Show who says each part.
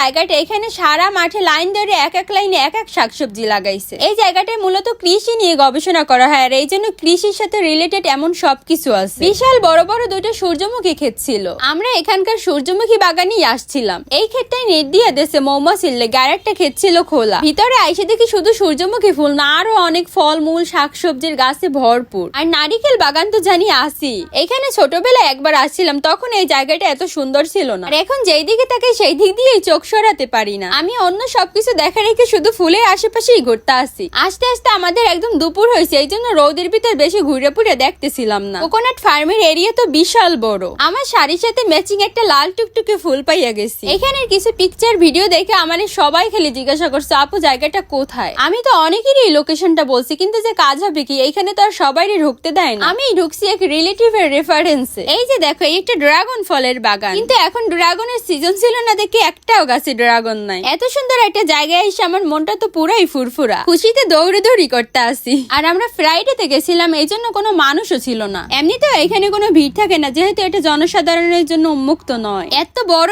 Speaker 1: জায়গাটা এখানে সারা মাঠে লাইন ধরে এক এক লাইনে এক এক শাকসবজি লাগাইছে। এই জায়গাটায় মূলত কৃষি নিয়ে গবেষণা করা হয় আর এই জন্য কৃষির সাথে রিলেটেড এমন সবকিছু আছে। বিশাল বড় বড় দুটো সূর্যমুখী ক্ষেত ছিল। আমরা এখানকার সূর্যমুখী বাগানেই আসছিলাম। এই ক্ষেতটাই নেট দিয়ে দেশে মৌমাছির লেগে একটা ক্ষেত ছিল খোলা। ভিতরে আইসে দেখি শুধু সূর্যমুখী ফুল না, আরও অনেক ফল মূল শাকসবজির গাছে ভরপুর। আর নারিকেল বাগান তো জানি আসি এখানে ছোটবেলায় একবার আসছিলাম, তখন এই জায়গাটা এত সুন্দর ছিল না। আর এখন যেই দিকে তাকাই সেই দিক দিয়েই চোখ সরাতে পারি না। আমি অন্য সবকিছু দেখা রেখে শুধু ফুলের আশেপাশেই ঘুরতে আসি আস্তে আস্তে আমাদের একদম দুপুর হয়েছে, এই জন্য রোদের ভিতর বেশি ঘুরে পুরে দেখতেছিলাম না। কোকোনাট ফার্মের এরিয়া তো বিশাল বড়। আমার শাড়ির সাথে ম্যাচিং একটা লাল টুকটুকে ফুল পাইয়া গেছি। এখানের কিছু পিকচার ভিডিও দেখে আমার সবাই খালি জিজ্ঞাসা করছে, আপু, জায়গাটা কোথায়? আমি তো অনেকেরই এই লোকেশনটা বলছি, কিন্তু যে কাজ হবে কি, এইখানে তো আর সবাইরই ঢুকতে দেয় না। আমি ঢুকছি এক রিলেটিভ রিলেটিভের রেফারেন্সে এই যে দেখো একটা ড্রাগন ফলের বাগান। কিন্তু এখন ড্রাগনের সিজন ছিল না দেখে একটাও গাছে ড্রাগন নাই এত সুন্দর একটা জায়গায় এসে আমার মনটা তো পুরাই ফুরফুরা। খুশিতে দৌড়ে দৌড়ি করতে আসি। আর আমরা ফ্রাইডে তে গেছিলাম, এই জন্য কোনো মানুষও ছিল না। এমনিতেও এখানে কোনো ভিড় থাকে না, যেহেতু এটা জনসাধারণের জন্য উন্মুক্ত নয়। এত বড়